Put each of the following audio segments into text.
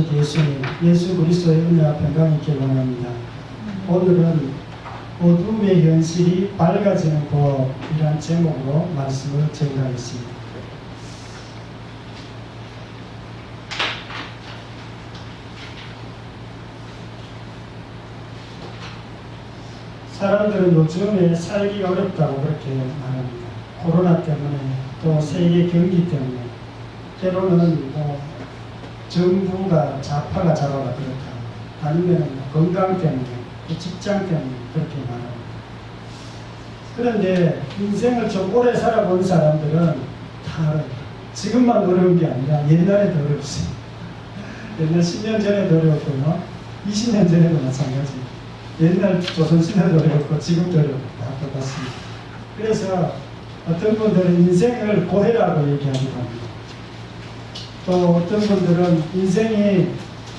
오직 예수님, 예수 그리스도의 은혜와 평강이 있길 원합니다. 오늘은 어둠의 현실이 밝아지는 법이란 제목으로 말씀을 전가하겠습니다. 사람들은 요즘에 살기 어렵다고 그렇게 말합니다. 코로나 때문에 또 세계 경기 때문에 때로는 뭐 정부가 좌파가 잡아가 그렇다. 아니면 뭐 건강 때문에 또 직장 때문에 그렇게 말합니다. 그런데 인생을 좀 오래 살아본 사람들은 다 알아요. 지금만 어려운 게 아니라 옛날에도 어렵어요. 옛날 10년 전에도 어려웠고요. 20년 전에도 마찬가지. 옛날 조선시대도 어려웠고 지금도 어렵고 다 똑같습니다. 그래서 어떤 분들은 인생을 고해라고 얘기하기도 합니다. 또 어떤 분들은 인생이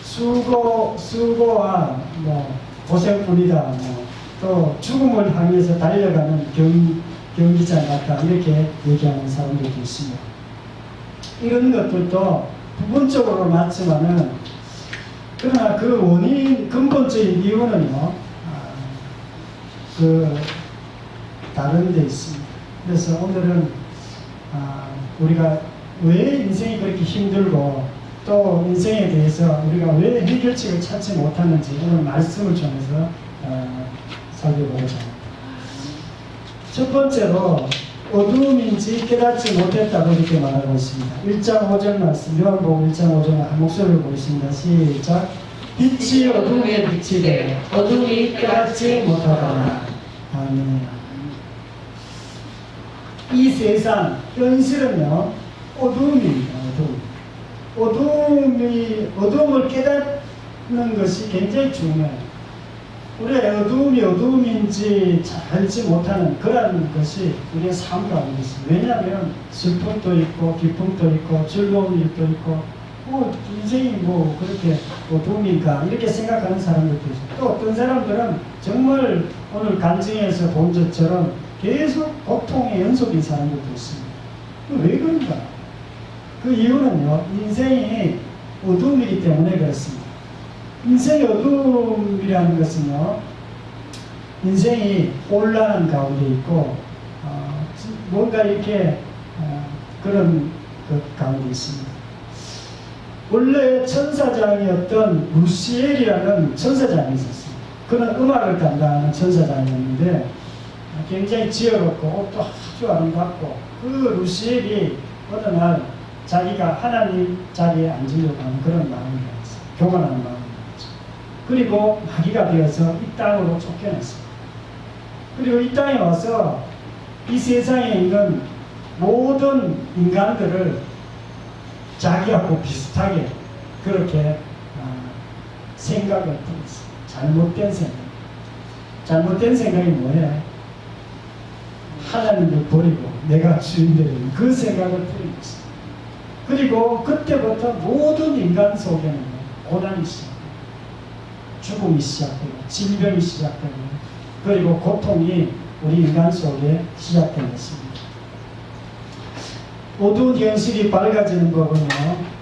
수고, 수고와 뭐 고생뿐이다. 뭐 또 죽음을 향해서 달려가는 경, 경기장 같다. 이렇게 얘기하는 사람들도 있습니다. 이런 것들도 부분적으로 맞지만은 그러나 그 원인 근본적인 이유는요 아, 그 다른 데 있습니다. 그래서 오늘은 아, 우리가 왜 인생이 그렇게 힘들고 또 인생에 대해서 우리가 왜 해결책을 찾지 못하는지 오늘 말씀을 통해서 어, 살펴보고자 합니다. 첫 번째로 어두움인지 깨닫지 못했다고 이렇게 말하고 있습니다. 1장 5절 말씀, 요한복음 1장 5절 한 목소리를 보겠습니다. 시작. 빛이 어둠에 비치되 어둠이 깨닫지 못하더라. 아멘. 이 세상 현실은요 어둠입니다. 어둠. 어둠이 어둠을 깨닫는 것이 굉장히 중요해요. 우리가 어둠이 어둠인지 잘 알지 못하는 그런 것이 우리의 삶 가운데 있습니다. 왜냐하면 슬픔도 있고 기쁨도 있고 즐거운 일도 있고 뭐 인생이 뭐 그렇게 어둠인가 이렇게 생각하는 사람들도 있어요. 또 어떤 사람들은 정말 오늘 간증에서 본 것처럼 계속 고통의 연속인 사람들도 있습니다. 왜 그런가? 그 이유는요, 인생이 어둠이기 때문에 그렇습니다. 인생의 어둠이라는 것은요, 인생이 혼란 가운데 있고, 어, 뭔가 이렇게 어, 그런 것 가운데 있습니다. 원래 천사장이었던 루시엘이라는 천사장이 있었습니다. 그는 음악을 담당하는 천사장이었는데 굉장히 지혜롭고 옷도 아주 아름답고 그 루시엘이 어느 날 자기가 하나님 자리에 앉으려고 하는 그런 마음이 나왔어요. 교만하는 마음이 나왔죠. 그리고 마귀가 되어서 이 땅으로 쫓겨났어요. 그리고 이 땅에 와서 이 세상에 있는 모든 인간들을 자기하고 비슷하게 그렇게 아, 생각을 들었어요. 잘못된 생각. 잘못된 생각이 뭐예요? 하나님을 버리고 내가 주인 되는 그 생각을 들인 것입니다. 그리고 그때부터 모든 인간 속에는 고난이 시작돼요. 죽음이 시작되고 질병이 시작되고 그리고 고통이 우리 인간 속에 시작된 것입니다. 어두운 현실이 밝아지는 법은요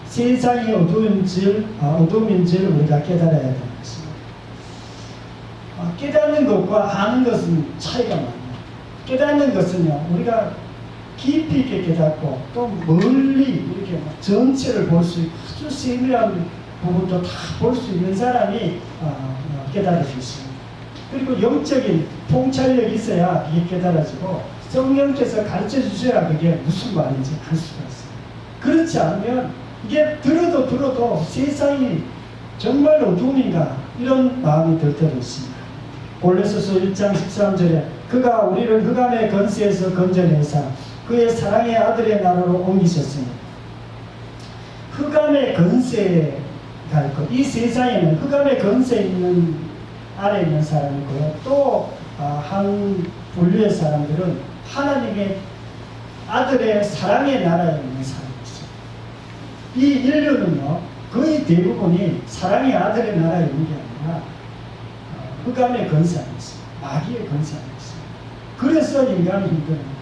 세상이 어두운지 아, 어둠인지를 우리가 깨달아야 되는 것입니다. 아, 깨닫는 것과 아는 것은 차이가 많아요. 깨닫는 것은요 우리가 깊이 있게 깨닫고 또 멀리 이렇게 막 전체를 볼 수 있고 아주 세밀한 부분도 다 볼 수 있는 사람이 어, 어, 깨달을 수 있습니다. 그리고 영적인 통찰력이 있어야 이게 깨달아지고 성령께서 가르쳐 주셔야 그게 무슨 말인지 알 수가 있어요. 그렇지 않으면 이게 들어도 들어도 세상이 정말 어둠인가 이런 마음이 들 때도 있습니다. 골로새서 1장 13절에 그가 우리를 흑암의 건세에서 건져내사 그의 사랑의 아들의 나라로 옮기셨으니 흑암의 건세에 갈 것. 이 세상에는 흑암의 건세 있는 아래 있는 사람이고요. 또 한 분류의 사람들은 하나님의 아들의 사랑의 나라에 있는 사람이죠. 이 인류는요 거의 대부분이 사랑의 아들의 나라에 있는 게 아니라 어, 흑암의 건세 안에 있어요. 마귀의 건세 안에 있어요. 그래서 인간이 힘들어요.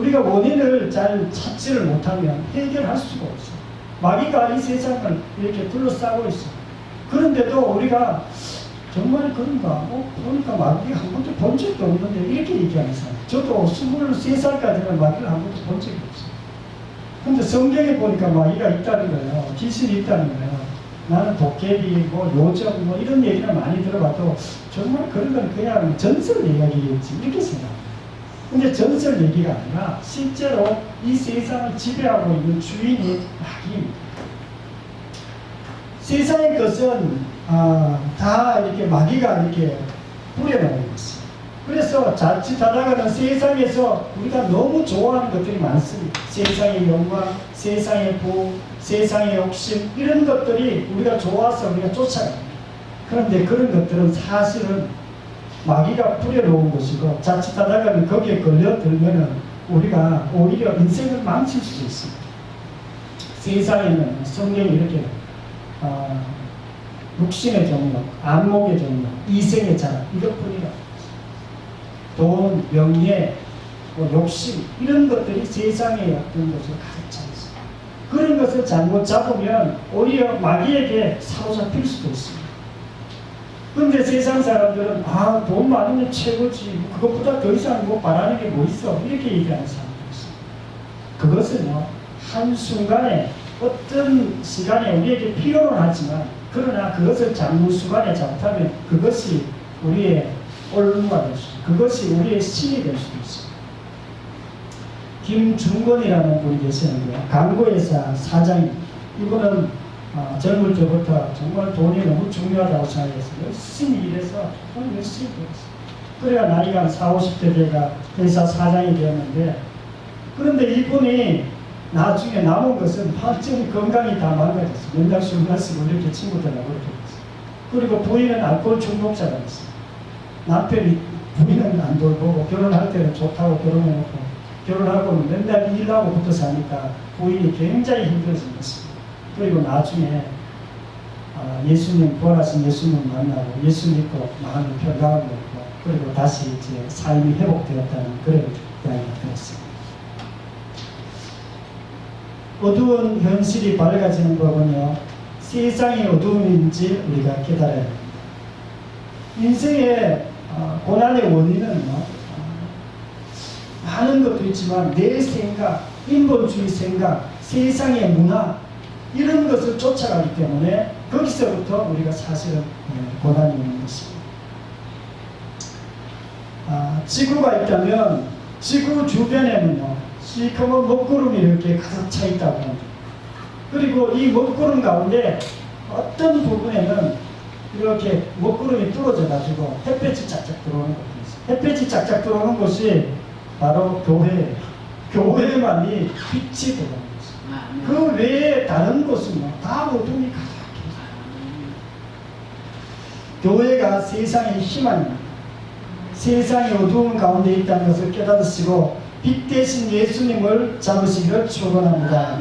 우리가 원인을 잘 찾지를 못하면 해결할 수가 없어요. 마귀가 이 세상을 이렇게 둘러싸고 있어. 그런데도 우리가 정말 그런가? 어, 보니까 마귀 한 번도 본 적도 없는데 이렇게 얘기하는 사람. 저도 23살까지는 마귀를 한 번도 본 적이 없어요. 근데 성경에 보니까 마귀가 있다는 거예요. 귀신이 있다는 거예요. 나는 도깨비, 뭐 요정, 뭐 이런 얘기를 많이 들어봐도 정말 그런 건 그냥 전설 이야기겠지. 이렇게 생각합니다. 근데 전설 얘기가 아니라 실제로 이 세상을 지배하고 있는 주인이 마귀입니다. 세상의 것은 아, 다 이렇게 마귀가 이렇게 뿌려놓은 것이. 그래서 자칫하다가는 세상에서 우리가 너무 좋아하는 것들이 많습니다. 세상의 영광, 세상의 부, 세상의 욕심 이런 것들이 우리가 좋아서 우리가 쫓아갑니다. 그런데 그런 것들은 사실은 마귀가 뿌려놓은 것이고 자칫 하다가는 거기에 걸려들면은 우리가 오히려 인생을 망칠 수도 있습니다. 세상에는 성경이 이렇게 어, 육신의 정력, 안목의 정력, 이생의 자랑 이것뿐이라. 돈, 명예, 뭐 욕심 이런 것들이 세상의 어떤 것을 가득 차 있습니다. 그런 것을 잘못 잡으면 오히려 마귀에게 사로잡힐 수도 있습니다. 근데 세상 사람들은 아 돈 많으면 최고지 그것보다 더 이상 뭐 바라는 게 뭐 있어 이렇게 얘기하는 사람들이 있습니다. 그것은요 한순간에 어떤 시간에 우리에게 필요는 하지만 그러나 그것을 장무수간에 잘못하면 그것이 우리의 올무가 될 수, 그것이 우리의 신이 될 수도 있습니다. 김중건이라는 분이 계시는데요. 광고회사 사장입니다. 이분은 어, 젊을 때부터 정말 돈이 너무 중요하다고 생각해서 열심히 일해서 정말 열심히 일했어요. 그래야 나이가 한 4, 50대 돼가 회사 사장이 되었는데 그런데 이분이 나중에 남은 것은 완전히 건강이 다 망가졌어요. 맨날 술 마시고 이렇게 친구들하고 이렇게 됐어요. 그리고 부인은 알코올 중독자가 됐어요. 남편이 부인은 안 돌보고 결혼할 때는 좋다고 결혼해놓고 결혼하고는 맨날 일하고 붙어 사니까 부인이 굉장히 힘들어진 것입니다. 그리고 나중에 아, 예수님 부활하신 예수님 만나고 예수 믿고 마음의 평강을 얻고 그리고 다시 이제 삶이 회복되었다는 그런 이야기가 들었습니다. 어두운 현실이 밝아지는 법은요 세상의 어두움인지 우리가 깨달아야 합니다. 인생의 어, 고난의 원인은 뭐, 어, 많은 것도 있지만 내 생각, 인본주의 생각, 세상의 문화 이런 것을 쫓아가기 때문에 거기서부터 우리가 사실은 예, 고난이 오는 것입니다. 아, 지구가 있다면 지구 주변에는요 시커먼 먹구름이 이렇게 가득 차 있다고 합니다. 그리고 이 먹구름 가운데 어떤 부분에는 이렇게 먹구름이 뚫어져 가지고 햇볕이 짝짝 들어오는 곳이 있어요. 햇볕이 짝짝 들어오는 곳이 바로 교회예요. 교회만이 빛이 것이에요. 그 외에 다른 곳은요 다 어둠이 가득해요. 교회가 세상의 희망입니다. 세상의 어두운 가운데 있다는 것을 깨달으시고 빛 대신 예수님을 잡으시기를 축원합니다.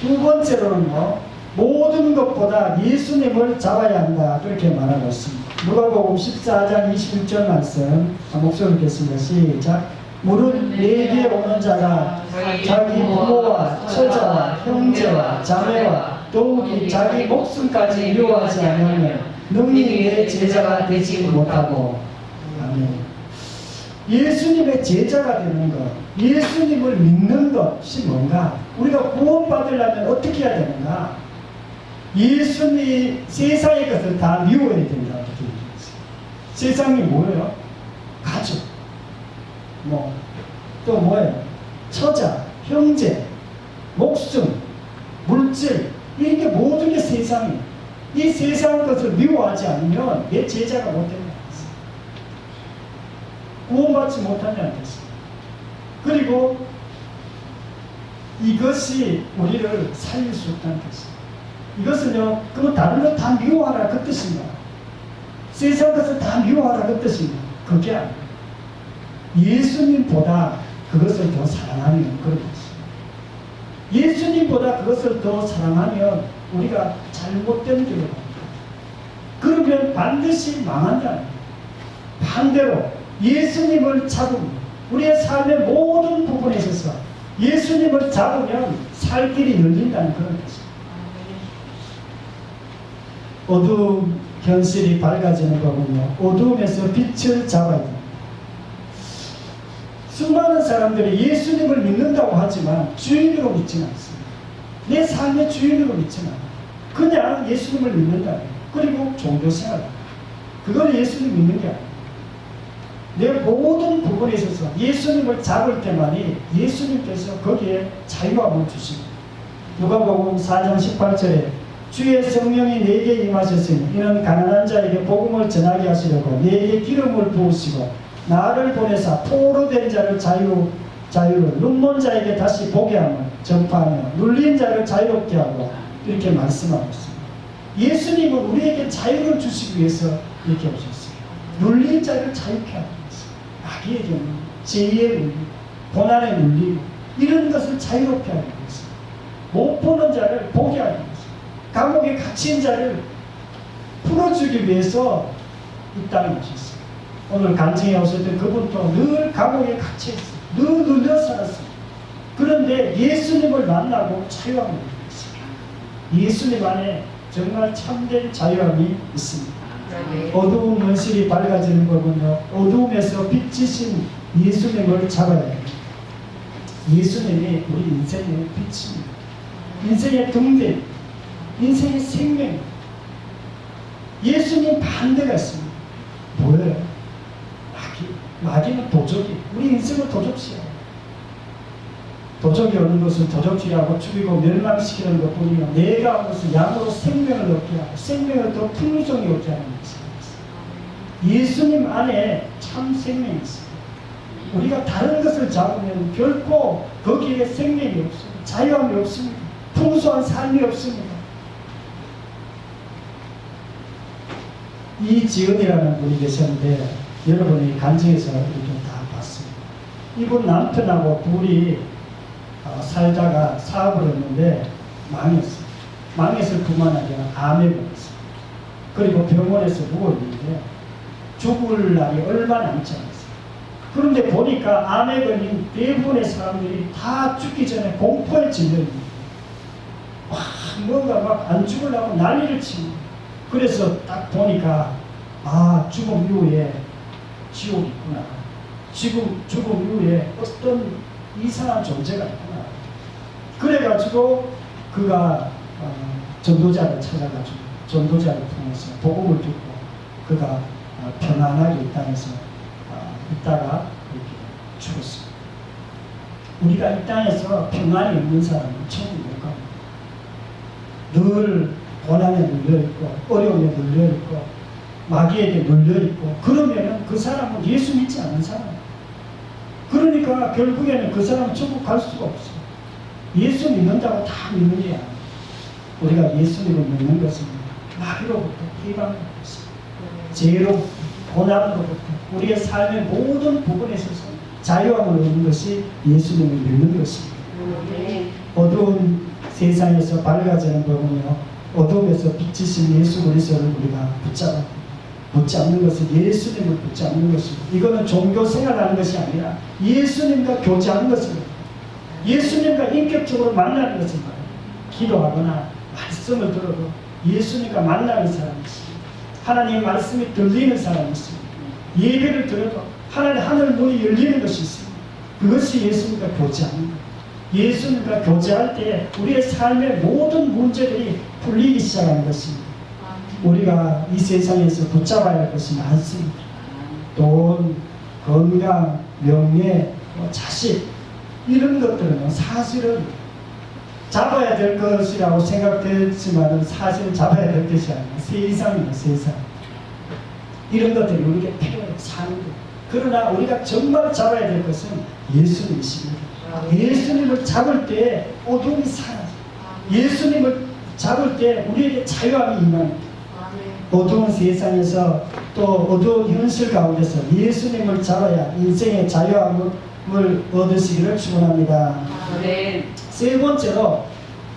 두 번째로는요 모든 것보다 예수님을 잡아야 한다 그렇게 말하고 있습니다. 누가복음 14장 21절 말씀 목소리 듣겠습니다. 시작. 무릇 내게 오는 자가 자기 부모와 처자와 형제와 자매와 더욱이 자기 목숨까지 미워하지 않으면 능히 내 제자가 되지 못하고 아멘. 예수님의 제자가 되는 것, 예수님을 믿는 것이 뭔가? 우리가 구원받으려면 어떻게 해야 되는가? 예수님 세상의 것을 다 미워해야 된다. 이렇게 얘기했어요. 세상이 뭐예요? 뭐, 또 뭐예요? 처자, 형제, 목숨, 물질, 이런 게 모든 게 세상이에요. 이 세상 것을 미워하지 않으면 내 제자가 못 된다. 구원받지 못하면 안 됐습니다. 그리고 이것이 우리를 살릴 수 없다는 뜻입니다. 이것은요, 그거 다른 거다 미워하라 그 뜻입니다. 세상 것을 다 미워하라 그 뜻입니다. 그게 아니에요. 예수님보다 그것을 더 사랑하면 그런 것입니다. 예수님보다 그것을 더 사랑하면 우리가 잘못된 길을 갑니다. 그러면 반드시 망한다. 반대로 예수님을 잡으면 우리의 삶의 모든 부분에 있어서 예수님을 잡으면 살 길이 열린다는 그런 것입니다. 어두움 현실이 밝아지는 거군요. 어두움에서 빛을 잡아야 됩니다. 수많은 사람들이 예수님을 믿는다고 하지만 주인으로 믿지는 않습니다. 내 삶의 주인으로 믿지는 않아요. 그냥 예수님을 믿는다. 그리고 종교 생활. 그걸 예수님 믿는 게 아니에요. 내 모든 부분에 있어서 예수님을 잡을 때만이 예수님께서 거기에 자유함을 주십니다. 누가복음 4장 18절에 주의 성령이 내게 임하셨으니 이는 가난한 자에게 복음을 전하게 하시려고 내게 기름을 부으시고 나를 보내사 포로 된 자를 자유 자유를 눈먼 자에게 다시 보게 함을 전파하며 눌린 자를 자유롭게 하고 이렇게 말씀하고 있습니다. 예수님은 우리에게 자유를 주시기 위해서 이렇게 오셨어요. 눌린 자를 자유케 하기 위해서 마귀의 경우 죄의 눌리 고난의 눌리고 이런 것을 자유롭게 하기 위해서 못 보는 자를 보게 하기 위해서 감옥에 갇힌 자를 풀어주기 위해서 이 땅에 오셨어요. 오늘 간증에 오셨던 그분도 늘 감옥에 갇혀 있어요. 늘 눌려 살았어요. 그런데 예수님을 만나고 자유함을 얻었어요. 예수님 안에 정말 참된 자유함이 있습니다. 어두운 현실이 밝아지는 거군요. 어두움에서 빛이신 예수님을 잡아야 해요. 예수님이 우리 인생의 빛입니다. 인생의 등대, 인생의 생명. 예수님 반대가 있습니다. 뭐예요? 마귀. 마귀는 도적이. 우리 인생을 도적시해요. 도적이 오는 것은 도적질하고 죽이고 멸망시키는 것 뿐이요. 내가 온 것은 양으로 생명을 얻게 하고 생명을 더 풍성히 얻게 하는 것입니다. 예수님 안에 참 생명이 있습니다. 우리가 다른 것을 잡으면 결코 거기에 생명이 없습니다. 자유함이 없습니다. 풍성한 삶이 없습니다. 이지은이라는 분이 계셨는데 여러분이 간증에서 이렇게 다 봤습니다. 이분 남편하고 둘이 어, 살다가 사업을 했는데 망했어요. 망했을 뿐만 아니라 암에 걸렸어요. 그리고 병원에서 누워있는데 죽을 날이 얼마 남지 않았어요. 그런데 보니까 암에 걸린 대부분의 사람들이 다 죽기 전에 공포에 질려있는 와, 뭔가 막 안 죽으려고 난리를 거예요. 그래서 딱 보니까 아 죽음 이후에 지옥이 있구나. 지금 죽음 이후에 어떤 이상한 존재가 있구나. 그래가지고 그가 어, 전도자를 찾아가지고 전도자를 통해서 복음을 듣고 그가 어, 편안하게 이 땅에서 어, 있다가 이렇게 죽었습니다. 우리가 이 땅에서 평안이 없는 사람은 천국 못 갑니다. 늘 고난에 눌려 있고 어려움에 눌려 있고 마귀에게 눌려 있고 그러면은 그 사람은 예수 믿지 않는 사람. 그러니까 결국에는 그 사람은 천국 갈 수가 없어. 예수 믿는다고 다 믿는 게 아니야. 우리가 예수님을 믿는 것은 마귀로부터 받습니다. 죄로부터 고난으로부터 우리의 삶의 모든 부분에 있어서 자유함을 얻는 것이 예수님을 믿는 것입니다. 어두운 세상에서 밝아지는 법은요. 어둠에서 빛이신 예수 그리스도를 우리가 붙잡아 붙잡는 것은 예수님을 붙잡는 것입니다. 이거는 종교 생활하는 것이 아니라 예수님과 교제하는 것입니다. 예수님과 인격적으로 만나는 것입니다. 기도하거나 말씀을 들어도 예수님과 만나는 사람이 있습니다. 하나님의 말씀이 들리는 사람이 있습니다. 예배를 들어도 하나님 하늘 문이 열리는 것이 있습니다. 그것이 예수님과 교제하는 것. 예수님과 교제할 때 우리의 삶의 모든 문제들이 풀리기 시작하는 것입니다. 우리가 이 세상에서 붙잡아야 할 것이 많습니다. 돈, 건강, 명예, 뭐 자식 이런 것들은 사실은 잡아야 될 것이라고 생각되지만 사실은 잡아야 될 것이 아니라 세상입니다. 세상. 이런 것들이 우리에게 필요해 사는 것. 그러나 우리가 정말 잡아야 될 것은 예수님이십니다. 예수님을 잡을 때 어둠이 사라져. 예수님을 잡을 때 우리에게 자유함이 임합니다. 어두운 세상에서 또 어두운 현실 가운데서 예수님을 잡아야 인생의 자유함을 얻으시기를 축원합니다. 세 번째로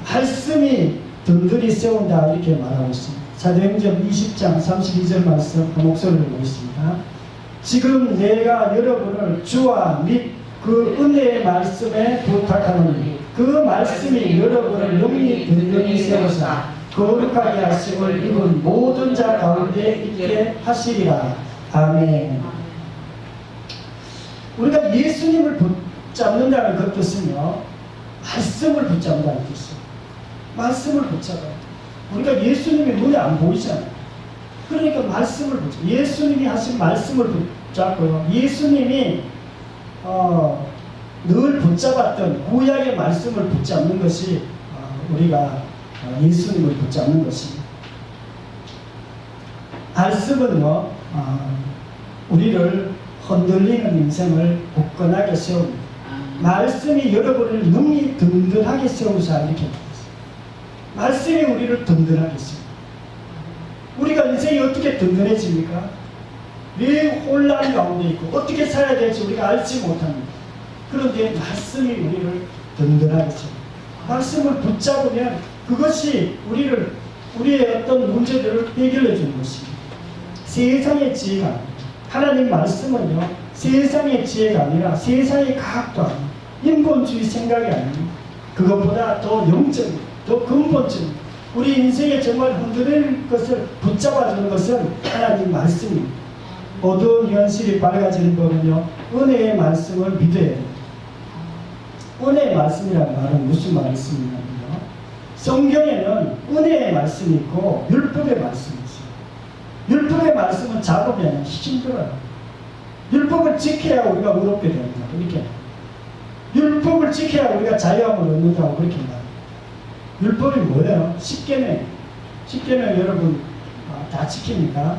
말씀이 든든히 세운다 이렇게 말하고 있습니다. 사도행전 20장 32절 말씀 그 목소리를 보겠습니다. 지금 내가 여러분을 주와 및 그 은혜의 말씀에 부탁하노니 그 말씀이 여러분을 능히 든든히 세우사 거룩하게 하심을 입은 모든 자 가운데 있게 하시리라. 아멘. 우리가 예수님을 붙잡는다는 그 뜻은요, 말씀을 붙잡는다는 뜻이에요. 말씀을 붙잡아요. 우리가 예수님이 눈에 안 보이잖아요. 그러니까 말씀을 붙잡 예수님이 하신 말씀을 붙잡고요. 예수님이 어, 늘 붙잡았던 구약의 말씀을 붙잡는 것이 어, 우리가 어, 예수님을 붙잡는 것입니다. 말씀은요, 어, 우리를 흔들리는 인생을 굳건하게 세웁니다. 말씀이 여러분을 능히 든든하게 세우사 이렇게. 말씀이 우리를 든든하게 세웁니다. 우리가 인생이 어떻게 든든해집니까? 왜 혼란 가운데 있고 어떻게 살아야 될지 우리가 알지 못합니다. 그런데 말씀이 우리를 든든하게 세웁니다. 말씀을 붙잡으면 그것이 우리를 우리의 어떤 문제들을 해결해 주는 것입니다. 세상의 지혜가. 하나님 말씀은요 세상의 지혜가 아니라 세상의 과학도 아닙니다. 인본주의 생각이 아닙니다. 그것보다 더 영적인, 더 근본적인 우리 인생에 정말 흔들릴 것을 붙잡아주는 것은 하나님 말씀입니다. 어두운 현실이 밝아지는 법은요 은혜의 말씀을 믿어야 됩니다. 은혜의 말씀이라는 말은 무슨 말씀이냐면요 성경에는 은혜의 말씀이 있고 율법의 말씀이 있어요. 율법의 말씀은 잡으면 힘들어요. 율법을 지켜야 우리가 의롭게 됩니다. 이렇게. 율법을 지켜야 우리가 자유함을 얻는다고 그렇게 말해요. 율법이 뭐예요? 십계명. 십계명 여러분 아, 다 지킵니까?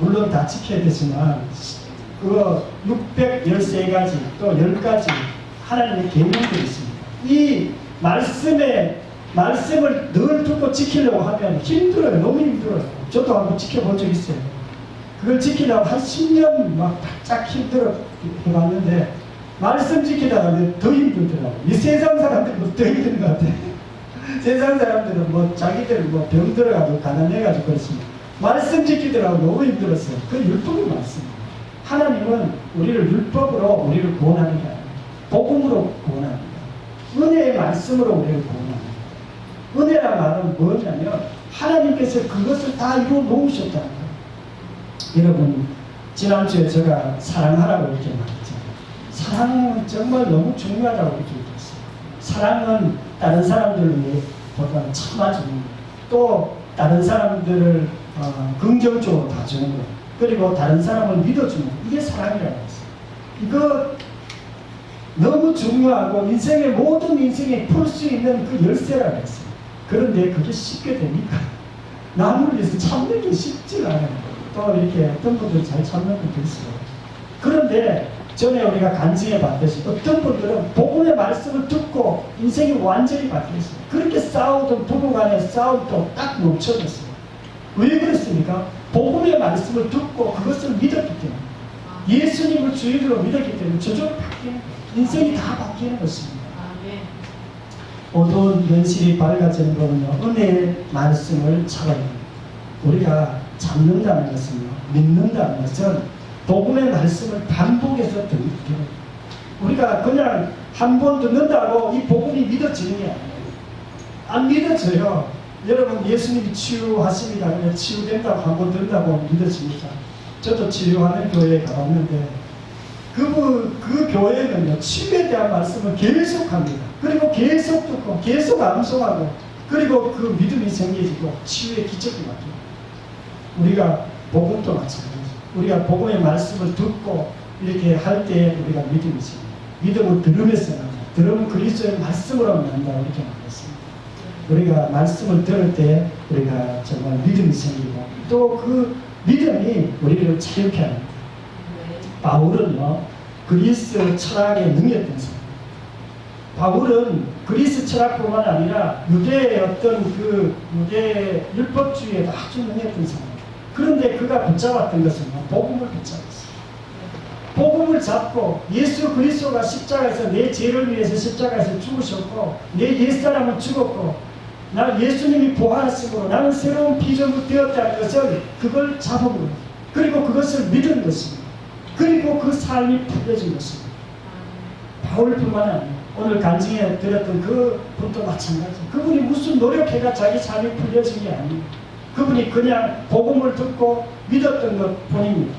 물론 다 지켜야 되지만 그 613가지 또 10가지 하나님의 계명들이 있습니다. 이 말씀에 말씀을 늘 듣고 지키려고 하면 힘들어요. 너무 힘들어요. 저도 한번 지켜본 적 있어요. 그걸 지키려고 한 10년 막 바짝 힘들어 해봤는데 말씀 지키다가 더 힘들더라고요. 이 세상 사람들은 더 힘든 것 같아요. 세상 사람들은 뭐 자기들 뭐 병 들어가지고 가난해가지고 그렇습니다. 말씀 지키더라고 너무 힘들었어요. 그 율법의 말씀입니다. 하나님은 우리를 율법으로 우리를 구원하는 게 아니에요. 복음으로 구원합니다. 은혜의 말씀으로 우리를 구원합니다. 은혜란 말은 뭐냐면 하나님께서 그것을 다 이루어 놓으셨다는 거예요. 여러분 지난주에 제가 사랑하라고 이렇게 말했잖아요. 사랑은 정말 너무 중요하다고 이렇게 얘기했어요. 사랑은 다른 사람들을 보다 참아주는. 또 다른 사람들을 어, 긍정적으로 봐주는 거예요. 그리고 다른 사람을 믿어주는 거예요. 이게 사랑이라고 했어요. 이거 너무 중요하고 인생의 모든 인생에 풀 수 있는 그 열쇠라고 했어요. 그런데 그게 쉽게 됩니까? 남을 위해서 참는 게 쉽지 않아요. 또 이렇게 어떤 분들은 잘 참는 분도 있어요. 그런데 전에 우리가 간증해 봤듯이 어떤 분들은 복음의 말씀을 듣고 인생이 완전히 바뀌었어요. 그렇게 싸우던 부부 간의 싸움도 딱 멈춰졌어요. 왜 그렇습니까? 복음의 말씀을 듣고 그것을 믿었기 때문에 예수님을 주인으로 믿었기 때문에 저절로 바뀌는. 인생이 다 바뀌는 것입니다. 어두운 현실이 밝아지는 거는요, 은혜의 말씀을 잡아야 됩니다. 우리가 잡는다는 것은요, 믿는다는 것은 복음의 말씀을 반복해서 듣는 거예요. 우리가 그냥 한 번 듣는다고 이 복음이 믿어지는 게 아니에요. 안 믿어져요. 여러분 예수님이 치유하십니다. 치유된다고 한 번 듣는다고 믿어집니까? 저도 치유하는 교회에 가봤는데 그, 그 교회는요, 치유에 대한 말씀을 계속 합니다. 그리고 계속 듣고, 계속 암송하고, 그리고 그 믿음이 생겨지고, 치유의 기적이 나타나요. 우리가 복음도 마찬가지죠. 우리가 복음의 말씀을 듣고, 이렇게 할 때 우리가 믿음이 생겨요. 믿음을 들으면서 난다. 들으면 그리스도의 말씀으로 난다. 이렇게 말했습니다. 우리가 말씀을 들을 때 우리가 정말 믿음이 생기고, 또 그 믿음이 우리를 자유케 합니다. 바울은요 그리스 철학에 능했던 사람. 바울은 그리스 철학뿐만 아니라 유대의 어떤 그 유대 율법주의에도 아주 능했던 사람. 그런데 그가 붙잡았던 것은 뭐 복음을 붙잡았어요. 복음을 잡고 예수 그리스도가 십자가에서 내 죄를 위해서 십자가에서 죽으셨고 내 옛사람은 죽었고 나 예수님이 부활하심으로 나는 새로운 피조물 되었다는 것을 그걸 잡은 그리고 그것을 믿은 것입니다. 그리고 그 삶이 풀려진 것입니다. 바울뿐만 아니라 오늘 간증에 드렸던 그 분도 마찬가지. 그분이 무슨 노력해가 자기 삶이 풀려진 게 아니에요. 그분이 그냥 복음을 듣고 믿었던 것 뿐입니다.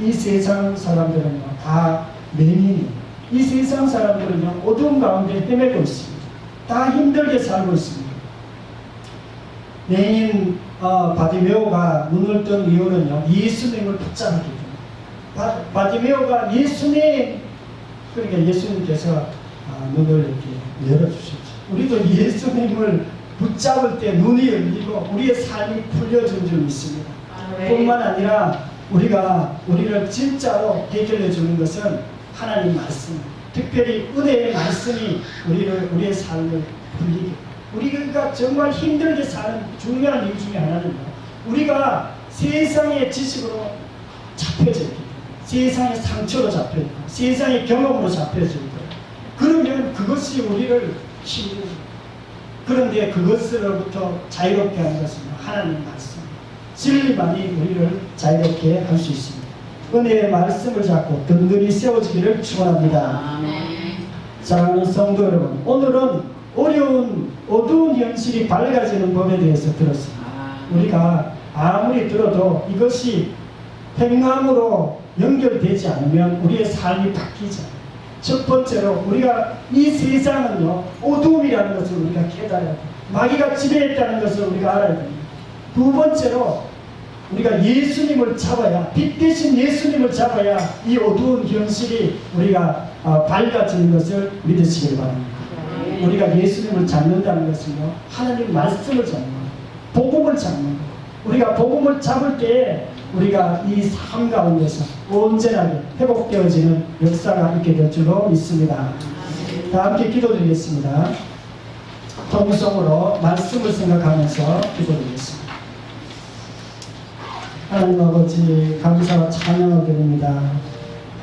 이 세상 사람들은요 다 맹인이. 이 세상 사람들은요 어두운 가운데 헤매고 있습니다. 다 힘들게 살고 있습니다. 맹인 어, 바디메오가 눈을 뜬 이유는요 예수님을 때문에 바, 바디메오가 예수님 그러니까 예수님께서 아, 눈을 이렇게 열어주셨죠. 우리도 예수님을 붙잡을 때 눈이 열리고 우리의 삶이 풀려진 줄 믿습니다. 뿐만 아니라 우리가 우리를 진짜로 해결해 주는 것은 하나님 말씀, 특별히 은혜의 말씀이 우리를 우리의 삶을 풀리게. 우리가 정말 힘들게 사는 중요한 이유 중에 하나는요. 우리가 세상의 지식으로 잡혀져 있기 세상의 상처로 잡혀 있고 세상의 경험으로 잡혀져 있고 그러면 그것이 우리를 힘들어. 그런데 그것으로부터 자유롭게 하는 것은 하나님 말씀. 진리만이 우리를 자유롭게 할 수 있습니다. 은혜의 말씀을 잡고 든든히 세워지기를 축원합니다. 사랑하는 성도 여러분, 오늘은 어려운 어두운 현실이 밝아지는 법에 대해서 들었습니다. 아, 우리가 아무리 들어도 이것이 행함으로 연결되지 않으면 우리의 삶이 바뀌지 않아요. 첫 번째로 우리가 이 세상은요 어두움이라는 것을 우리가 깨달아야 돼요. 마귀가 지배했다는 것을 우리가 알아야 됩니다. 두 번째로 우리가 예수님을 잡아야 빛 대신 예수님을 잡아야 이 어두운 현실이 우리가 어, 밝아지는 것을 믿으시길 바랍니다. 우리가 예수님을 잡는다는 것은요 하나님 말씀을 잡는 거예요. 복음을 잡는 거예요. 우리가 복음을 잡을 때 우리가 이 삶 가운데서 온전하게 회복되어지는 역사가 있게 될 줄로 믿습니다. 다 함께 기도드리겠습니다. 통성으로 말씀을 생각하면서 기도드리겠습니다. 하나님 아버지 감사와 찬양을 드립니다.